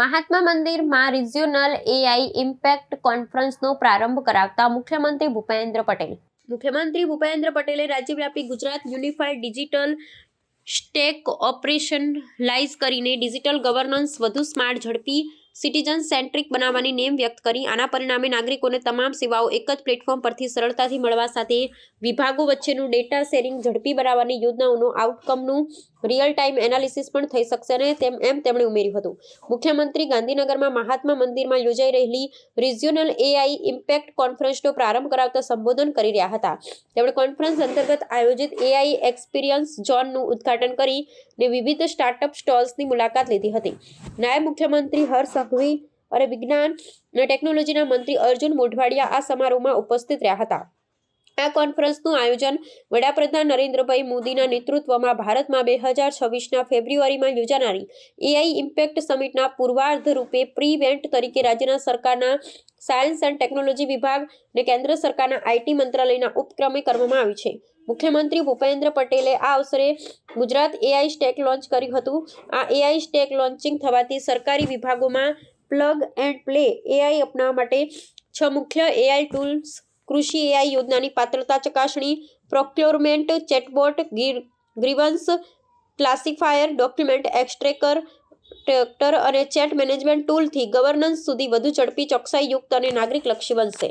મહાત્મા મંદિરમાં regional AI impact કોન્ફરન્સનો પ્રારંભ કરાવતા મુખ્યમંત્રી ભૂપેન્દ્ર પટેલ. મુખ્યમંત્રી ભૂપેન્દ્ર પટેલે રાજ્યવ્યાપી Gujarat unified digital stack operationalise કરીને ડિજિટલ ગવર્નન્સ વધુ સ્માર્ટ ઝડપી સિટીઝન સેન્ટ્રિક બનાવવાની નેમ વ્યક્ત કરી. આના પરિણામે નાગરિકોને તમામ સેવાઓ એક જ પ્લેટફોર્મ પરથી સરળતાથી મળવા સાથે વિભાગો વચ્ચેનું ડેટા શેરિંગ ઝડપી બનાવવાની યોજનાઓનું આઉટકમનું રિયલ ટાઈમ એનાલિસિસ પણ થઈ શકશે અને તેમ, એમ તેમણે ઉમેર્યું હતું. મુખ્યમંત્રી ગાંધીનગરમાં મહાત્મા મંદિરમાં યોજાઈ રહેલી રિજિયોનલ એઆઈ ઇમ્પેક્ટ કોન્ફરન્સનો પ્રારંભ કરાવતા સંબોધન કરી રહ્યા હતા. તેમણે કોન્ફરન્સ અંતર્ગત આયોજિત એઆઈ એક્સપિરિયન્સ ઝોનનું ઉદ્ઘાટન કરી ને વિવિધ સ્ટાર્ટઅપ સ્ટોલ્સની મુલાકાત લીધી હતી. નાયબ મુખ્યમંત્રી હર્ષ સંઘવી અને વિજ્ઞાન અને ટેકનોલોજીના મંત્રી અર્જુન મોઢવાડિયા આ સમારોહમાં ઉપસ્થિત રહ્યા હતા. આ કોન્ફરન્સનું આયોજન વડાપ્રધાન નરેન્દ્રભાઈ મોદીના નેતૃત્વમાં ભારતમાં બે હજાર છવ્વીસના ફેબ્રુઆરીમાં યોજાનારી એઆઈ ઇમ્પેક્ટ સમિટના પૂર્વાર્ધ રૂપે પ્રિવેન્ટ તરીકે રાજ્યના સરકારના સાયન્સ એન્ડ ટેકનોલોજી વિભાગ અને કેન્દ્ર સરકારના આઈટી મંત્રાલયના ઉપક્રમે કરવામાં આવ્યું છે. મુખ્યમંત્રી ભૂપેન્દ્ર પટેલે આ અવસરે ગુજરાત એઆઈ સ્ટેક લોન્ચ કર્યું હતું. આ એઆઈ સ્ટેક લોન્ચિંગ થવાથી સરકારી વિભાગોમાં પ્લગ એન્ડ પ્લે એઆઈ અપનાવવા માટે છ મુખ્ય એઆઈ ટૂલ્સ કૃષિ એઆઈ યોજનાની પાત્રતા ચકાસણી procurement chatbot grievance classifier document extractor tracker અને ચેટ મેનેજમેન્ટ ટૂલથી ગવર્નન્સ સુધી વધુ ઝડપી ચોકસાઈયુક્ત અને નાગરિકલક્ષી બનશે.